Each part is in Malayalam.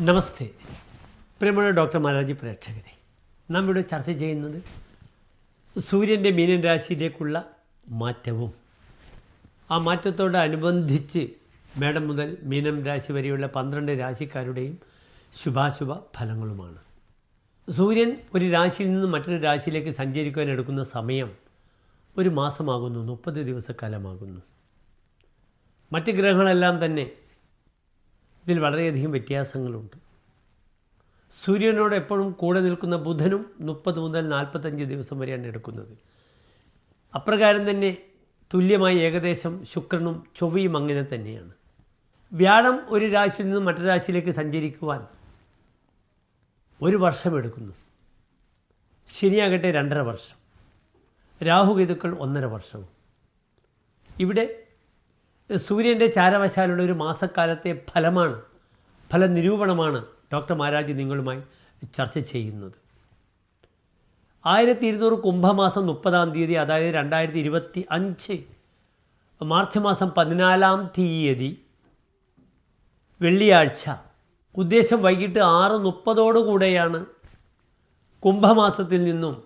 നമസ്തേ. പ്രിയമുള്ള ഡോക്ടർ മാലാജി പ്രേക്ഷകരെ നാം ഇവിടെ ചർച്ച ചെയ്യുന്നത് സൂര്യന്റെ മീനൻ രാശിയിലേക്കുള്ള മാറ്റവും ആ മാറ്റത്തോടനുബന്ധിച്ച് മേടം മുതൽ മീനം രാശി വരെയുള്ള പന്ത്രണ്ട് രാശിക്കാരുടെയും ശുഭാശുഭ ഫലങ്ങളുമാണ്. സൂര്യൻ ഒരു രാശിയിൽ നിന്ന് മറ്റൊരു രാശിയിലേക്ക് സഞ്ചരിക്കുവാൻ എടുക്കുന്ന സമയം ഒരു മാസമാകുന്നു മുപ്പത് ദിവസക്കാലമാകുന്നു. മറ്റ് ഗ്രഹങ്ങളെല്ലാം തന്നെ ഇതിൽ വളരെയധികം വ്യത്യാസങ്ങളുണ്ട്. സൂര്യനോട് എപ്പോഴും കൂടെ നിൽക്കുന്ന ബുധനും മുപ്പത് മുതൽ നാൽപ്പത്തഞ്ച് ദിവസം വരെയാണ് എടുക്കുന്നത്. അപ്രകാരം തന്നെ തുല്യമായി ഏകദേശം ശുക്രനും ചൊവ്വയും അങ്ങനെ തന്നെയാണ്. വ്യാഴം ഒരു രാശിയിൽ നിന്ന് മറ്റൊരു രാശിയിലേക്ക് സഞ്ചരിക്കുവാൻ ഒരു വർഷം എടുക്കുന്നു. ശനിയാകട്ടെ രണ്ടര വർഷം. രാഹുകേതുക്കൾ ഒന്നര വർഷവും. ഇവിടെ സൂര്യന്റെ ചാരവശാലുള്ള ഒരു മാസക്കാലത്തെ ഫലമാണ് ഫലനിരൂപണമാണ് ഡോക്ടർ മാരാജ് നിങ്ങളുമായി ചർച്ച ചെയ്യുന്നത്. ആയിരത്തി ഇരുന്നൂറ് കുംഭമാസം മുപ്പതാം തീയതി അതായത് രണ്ടായിരത്തി ഇരുപത്തി അഞ്ച് മാർച്ച് മാസം പതിനാലാം തീയതി വെള്ളിയാഴ്ച ഉദ്ദേശം വൈകിട്ട് ആറ് മുപ്പതോടുകൂടെയാണ് കുംഭമാസത്തിൽ നിന്നും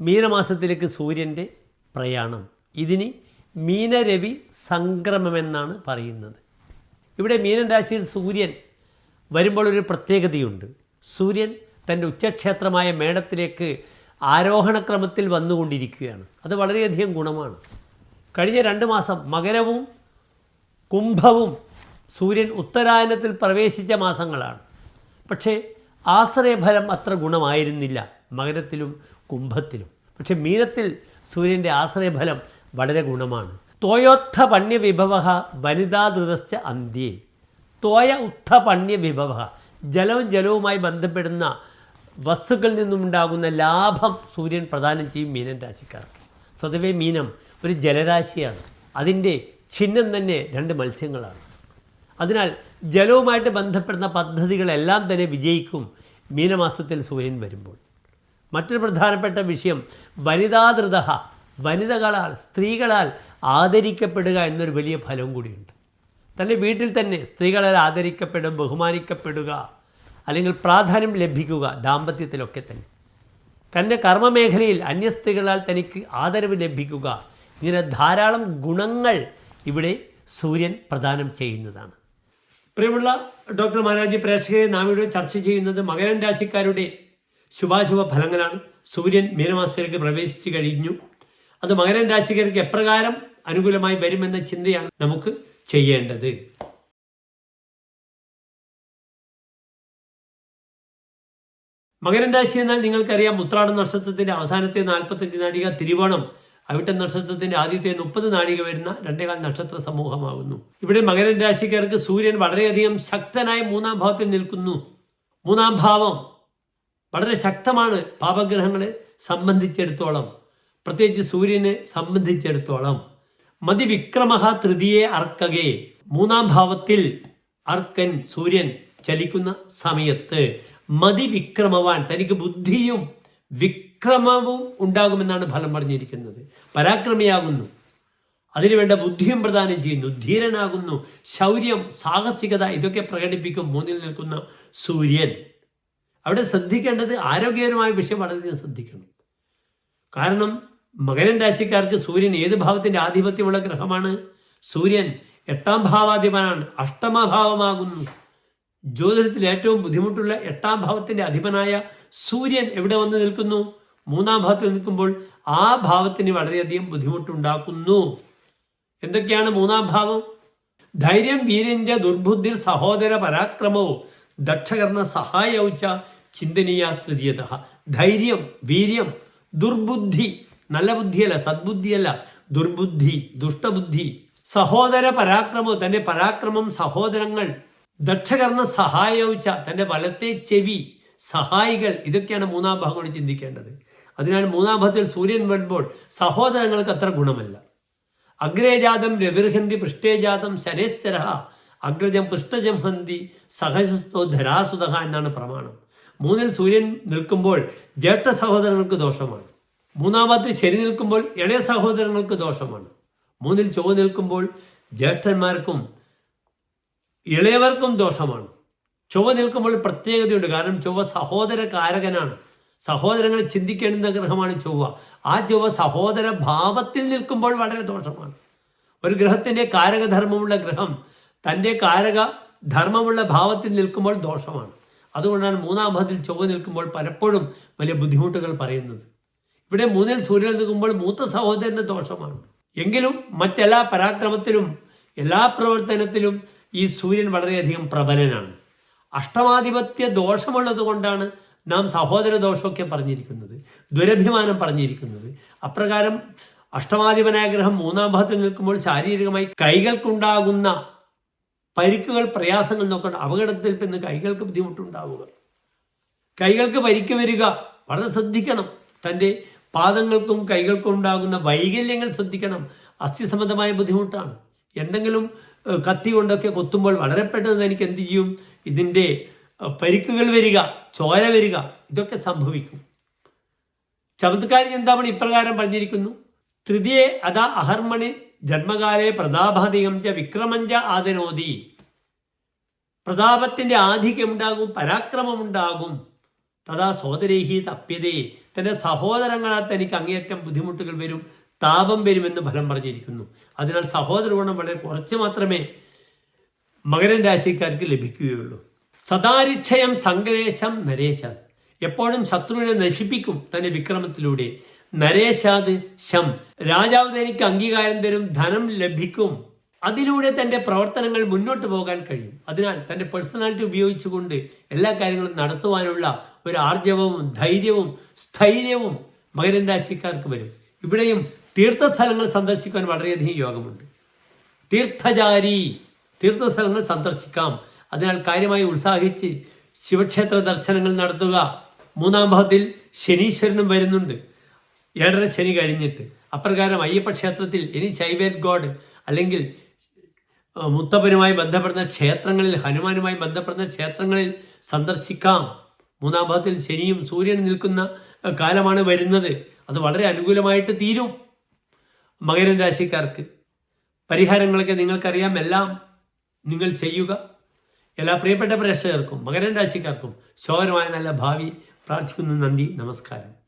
മീനമാസത്തിലേക്ക് സൂര്യന്റെ പ്രയാണം. ഇതിന് മീനരവി സംക്രമമെന്നാണ് പറയുന്നത്. ഇവിടെ മീനൻ രാശിയിൽ സൂര്യൻ വരുമ്പോൾ ഒരു പ്രത്യേകതയുണ്ട്. സൂര്യൻ തന്റെ ഉച്ചക്ഷേത്രമായ മേടത്തിലേക്ക് ആരോഹണക്രമത്തിൽ വന്നുകൊണ്ടിരിക്കുകയാണ്. അത് വളരെയധികം ഗുണമാണ്. കഴിഞ്ഞ രണ്ട് മാസം മകരവും കുംഭവും സൂര്യൻ ഉത്തരായനത്തിൽ പ്രവേശിച്ച മാസങ്ങളാണ്. പക്ഷേ ആശ്രയഫലം അത്ര ഗുണമായിരുന്നില്ല മകരത്തിലും കുംഭത്തിലും. പക്ഷേ മീനത്തിൽ സൂര്യന്റെ ആശ്രയഫലം വളരെ ഗുണമാണ്. തോയോത്ഥ പണ്യ വിഭവ വനിതാധൃതശ്ച അന്ത്യേ. തോയ ഉത്ഥ പണ്യ വിഭവ ജലവും ജലവുമായി ബന്ധപ്പെടുന്ന വസ്തുക്കളിൽ നിന്നുമുണ്ടാകുന്ന ലാഭം സൂര്യൻ പ്രദാനം ചെയ്യും മീനൻ രാശിക്കാർക്ക്. സ്വതവേ മീനം ഒരു ജലരാശിയാണ്. അതിന്റെ ചിഹ്നം തന്നെ രണ്ട് മത്സ്യങ്ങളാണ്. അതിനാൽ ജലവുമായിട്ട് ബന്ധപ്പെടുന്ന പദ്ധതികളെല്ലാം തന്നെ വിജയിക്കും മീനമാസത്തിൽ സൂര്യൻ വരുമ്പോൾ. മറ്റൊരു പ്രധാനപ്പെട്ട വിഷയം വനിതാധൃത വനിതകളാൽ സ്ത്രീകളാൽ ആദരിക്കപ്പെടുക എന്നൊരു വലിയ ഫലവും കൂടിയുണ്ട്. തന്റെ വീട്ടിൽ തന്നെ സ്ത്രീകളാൽ ആദരിക്കപ്പെടും ബഹുമാനിക്കപ്പെടുക അല്ലെങ്കിൽ പ്രാധാന്യം ലഭിക്കുക ദാമ്പത്യത്തിലൊക്കെ തന്നെ. തന്റെ കർമ്മമേഖലയിൽ അന്യ സ്ത്രീകളാൽ തനിക്ക് ആദരവ് ലഭിക്കുക. ഇങ്ങനെ ധാരാളം ഗുണങ്ങൾ ഇവിടെ സൂര്യൻ പ്രദാനം ചെയ്യുന്നതാണ്. പ്രിയമുള്ള ഡോക്ടർ മഹാരാജി പ്രേക്ഷകരെ നാം ഇവിടെ ചർച്ച ചെയ്യുന്നത് മകരൻ രാശിക്കാരുടെ ശുഭാശുഭ ഫലങ്ങളാണ് സൂര്യൻ മീനമാസത്തിലേക്ക് പ്രവേശിച്ചു കഴിഞ്ഞു. അത് മകരൻ രാശിക്കാർക്ക് എപ്രകാരം അനുകൂലമായി വരുമെന്ന ചിന്തയാണ് നമുക്ക് ചെയ്യേണ്ടത്. മകരൻ രാശി എന്നാൽ നിങ്ങൾക്കറിയാം ഉത്രാടം നക്ഷത്രത്തിന്റെ അവസാനത്തെ നാൽപ്പത്തഞ്ച് നാഴിക തിരുവോണം അവിട്ടം നക്ഷത്രത്തിന്റെ ആദ്യത്തെ മുപ്പത് നാഴിക വരുന്ന രണ്ടേകാൽ നക്ഷത്ര സമൂഹമാകുന്നു. ഇവിടെ മകരൻ രാശിക്കാർക്ക് സൂര്യൻ വളരെയധികം ശക്തനായ മൂന്നാം ഭാവത്തിൽ നിൽക്കുന്നു. മൂന്നാം ഭാവം വളരെ ശക്തമാണ് പാപഗ്രഹങ്ങളെ സംബന്ധിച്ചിടത്തോളം. പ്രത്യേകിച്ച് സൂര്യനെ സംബന്ധിച്ചിടത്തോളം. മതിവിക്രമഹ തൃതിയെ അർക്കകെ. മൂന്നാം ഭാവത്തിൽ അർക്കൻ സൂര്യൻ ചലിക്കുന്ന സമയത്ത് മതിവിക്രമവാൻ തനിക്ക് ബുദ്ധിയും വിക്രമവും ഉണ്ടാകുമെന്നാണ് ഫലം പറഞ്ഞിരിക്കുന്നത്. പരാക്രമിയാകുന്നു. അതിനുവേണ്ട ബുദ്ധിയും പ്രദാനം ചെയ്യുന്നു. ധീരനാകുന്നു. ശൗര്യം സാഹസികത ഇതൊക്കെ പ്രകടിപ്പിക്കും. മൂന്നിൽ നിൽക്കുന്ന സൂര്യൻ. അവിടെ ശ്രദ്ധിക്കേണ്ടത് ആരോഗ്യകരമായ വിഷയം വളരെയധികം ശ്രദ്ധിക്കണം. കാരണം മകരൻ രാശിക്കാർക്ക് സൂര്യൻ ഏത് ഭാവത്തിന്റെ ആധിപത്യമുള്ള ഗ്രഹമാണ്? സൂര്യൻ എട്ടാം ഭാവാധിപനാണ്. അഷ്ടമഭാവമാകുന്നു. ജ്യോതിഷത്തിൽ ഏറ്റവും ബുദ്ധിമുട്ടുള്ള എട്ടാം ഭാവത്തിന്റെ അധിപനായ സൂര്യൻ എവിടെ വന്ന് നിൽക്കുന്നു? മൂന്നാം ഭാവത്തിൽ നിൽക്കുമ്പോൾ ആ ഭാവത്തിന് വളരെയധികം ബുദ്ധിമുട്ടുണ്ടാക്കുന്നു. എന്തൊക്കെയാണ് മൂന്നാം ഭാവം? ധൈര്യം വീരഞ്ച ദുർബുദ്ധിർ സഹോദര പരാക്രമവും ദക്ഷകർണ സഹായൗച്ച ചിന്തനീയ സ്ഥിതിയത. ധൈര്യം വീര്യം ദുർബുദ്ധി നല്ല ബുദ്ധിയല്ല സദ്ബുദ്ധിയല്ല. ദുർബുദ്ധി ദുഷ്ടബുദ്ധി. സഹോദര പരാക്രമോ തന്റെ പരാക്രമം സഹോദരങ്ങൾ. ദക്ഷകർണ സഹായോച്ച തന്റെ വലത്തെ ചെവി സഹായികൾ. ഇതൊക്കെയാണ് മൂന്നാം ഭാഗം കൊണ്ട് ചിന്തിക്കേണ്ടത്. അതിനാൽ മൂന്നാം ഭാഗത്തിൽ സൂര്യൻ വരുമ്പോൾ സഹോദരങ്ങൾക്ക് അത്ര ഗുണമല്ല. അഗ്രേജാതം രവിർഹന്തി പൃഷ്ടേജാതം ശനേശ്ചര അഗ്രജം പൃഷ്ടജം ഹന്തി സഹശസ്തോ ധരാസുതഹ എന്നാണ് പ്രമാണം. മൂന്നിൽ സൂര്യൻ നിൽക്കുമ്പോൾ ജ്യേഷ്ഠ സഹോദരങ്ങൾക്ക് ദോഷമാണ്. മൂന്നാമത്തെ ശരി നിൽക്കുമ്പോൾ ഇളയ സഹോദരങ്ങൾക്ക് ദോഷമാണ്. മൂന്നിൽ ചൊവ്വ നിൽക്കുമ്പോൾ ജ്യേഷ്ഠന്മാർക്കും ഇളയവർക്കും ദോഷമാണ്. ചൊവ്വ നിൽക്കുമ്പോൾ പ്രത്യേകതയുണ്ട്. കാരണം ചൊവ്വ സഹോദര കാരകനാണ് സഹോദരങ്ങളെ ചിന്തിക്കേണ്ടുന്ന ഗ്രഹമാണ് ചൊവ്വ ആ ചൊവ്വ സഹോദര ഭാവത്തിൽ നിൽക്കുമ്പോൾ വളരെ ദോഷമാണ്. ഒരു ഗ്രഹത്തിന്റെ കാരകധർമ്മമുള്ള ഗ്രഹം തന്റെ കാരക ധർമ്മമുള്ള ഭാവത്തിൽ നിൽക്കുമ്പോൾ ദോഷമാണ്. അതുകൊണ്ടാണ് മൂന്നാം ഭാവത്തിൽ ചൊവ്വ നിൽക്കുമ്പോൾ പലപ്പോഴും വലിയ ബുദ്ധിമുട്ടുകൾ പറയുന്നത്. ഇവിടെ മൂന്നിൽ സൂര്യൻ നിൽക്കുമ്പോൾ മൂത്ത സഹോദരന് ദോഷമാണ്. എങ്കിലും മറ്റെല്ലാ പരാക്രമത്തിലും എല്ലാ പ്രവർത്തനത്തിലും ഈ സൂര്യൻ വളരെയധികം പ്രബലനാണ്. അഷ്ടമാധിപത്യ ദോഷമുള്ളത് കൊണ്ടാണ് നാം സഹോദര ദോഷമൊക്കെ പറഞ്ഞിരിക്കുന്നത് ദുരഭിമാനം പറഞ്ഞിരിക്കുന്നത്. അപ്രകാരം അഷ്ടമാധിപനായ ഗ്രഹം മൂന്നാം ഭാഗത്തിൽ നിൽക്കുമ്പോൾ ശാരീരികമായി കൈകൾക്കുണ്ടാകുന്ന പരിക്കുകൾ പ്രയാസങ്ങൾ നോക്കണം അപകടത്തിൽ പിന്നെ കൈകൾക്ക് ബുദ്ധിമുട്ടുണ്ടാവുക. കൈകൾക്ക് പരിക്ക് വരിക വളരെ ശ്രദ്ധിക്കണം. തന്റെ പാദങ്ങൾക്കും കൈകൾക്കും ഉണ്ടാകുന്ന വൈകല്യങ്ങൾ ശ്രദ്ധിക്കണം. അസ്ഥിസംബന്ധമായ ബുദ്ധിമുട്ടാണ്. എന്തെങ്കിലും കത്തി കൊണ്ടൊക്കെ കൊത്തുമ്പോൾ വളരെ പെട്ടെന്ന് എനിക്ക് എന്ത് ചെയ്യും? ഇതിന്റെ പരിക്കുകൾ വരിക ചോര വരിക ഇതൊക്കെ സംഭവിക്കും. ചമത്കാരി ചിന്താമണി ഇപ്രകാരം പറഞ്ഞിരിക്കുന്നു. തൃതിയെ അതാ അഹർമണി ജന്മകാലെ പ്രതാപാധികം ച വിക്രമഞ്ച ആദനോതി പ്രതാപത്തിന്റെ ആധിക്യം ഉണ്ടാകും പരാക്രമം ഉണ്ടാകും തഥാ സോദരേഹി തപ്യതേ തന്റെ സഹോദരങ്ങളാൽ തനിക്ക് അങ്ങേയറ്റം ബുദ്ധിമുട്ടുകൾ വരും താപം വരുമെന്ന് ഫലം പറഞ്ഞിരിക്കുന്നു. അതിനാൽ സഹോദര ഗുണം വളരെ കുറച്ച് മാത്രമേ മകരൻ രാശിക്കാർക്ക് ലഭിക്കുകയുള്ളൂ. സദാരിക്ഷയം സങ്കരേശം നരേശം എപ്പോഴും ശത്രുവിനെ നശിപ്പിക്കും തന്റെ വിക്രമത്തിലൂടെ. നരേശാദ് ശം. രാജാവ് തനിക്ക് അംഗീകാരം തരും ധനം ലഭിക്കും. അതിലൂടെ തന്റെ പ്രവർത്തനങ്ങൾ മുന്നോട്ട് പോകാൻ കഴിയും. അതിനാൽ തന്റെ പേഴ്സണാലിറ്റി ഉപയോഗിച്ചുകൊണ്ട് എല്ലാ കാര്യങ്ങളും നടത്തുവാനുള്ള ഒരു ആർജവവും ധൈര്യവും സ്ഥൈര്യവും മകരൻ രാശിക്കാർക്ക് വരും. ഇവിടെയും തീർത്ഥസ്ഥലങ്ങൾ സന്ദർശിക്കാൻ വളരെയധികം യോഗമുണ്ട്. തീർത്ഥജാരി തീർത്ഥസ്ഥലങ്ങൾ സന്ദർശിക്കാം. അതിനാൽ കാര്യമായി ഉത്സാഹിച്ച് ശിവക്ഷേത്ര ദർശനങ്ങൾ നടത്തുക. മൂന്നാം ഭാഗത്തിൽ ശനീശ്വരനും വരുന്നുണ്ട്. ഏഴര ശനി കഴിഞ്ഞിട്ട്. അപ്രകാരം അയ്യപ്പ ക്ഷേത്രത്തിൽ ഇനി ശൈവേത് ഗോഡ് അല്ലെങ്കിൽ മുത്തപ്പനുമായി ബന്ധപ്പെടുന്ന ക്ഷേത്രങ്ങളിൽ ഹനുമാനുമായി ബന്ധപ്പെടുന്ന ക്ഷേത്രങ്ങളിൽ സന്ദർശിക്കാം. മൂന്നാം ഭാഗത്തിൽ ശനിയും സൂര്യനും നിൽക്കുന്ന കാലമാണ് വരുന്നത്. അത് വളരെ അനുകൂലമായിട്ട് തീരും മകരൻ രാശിക്കാർക്ക്. പരിഹാരങ്ങളൊക്കെ നിങ്ങൾക്കറിയാം. എല്ലാം നിങ്ങൾ ചെയ്യുക. എല്ലാ പ്രിയപ്പെട്ട പ്രേക്ഷകർക്കും മകരൻ രാശിക്കാർക്കും ശോഭനമായ നല്ല ഭാവി പ്രാർത്ഥിക്കുന്നു. നന്ദി. നമസ്കാരം.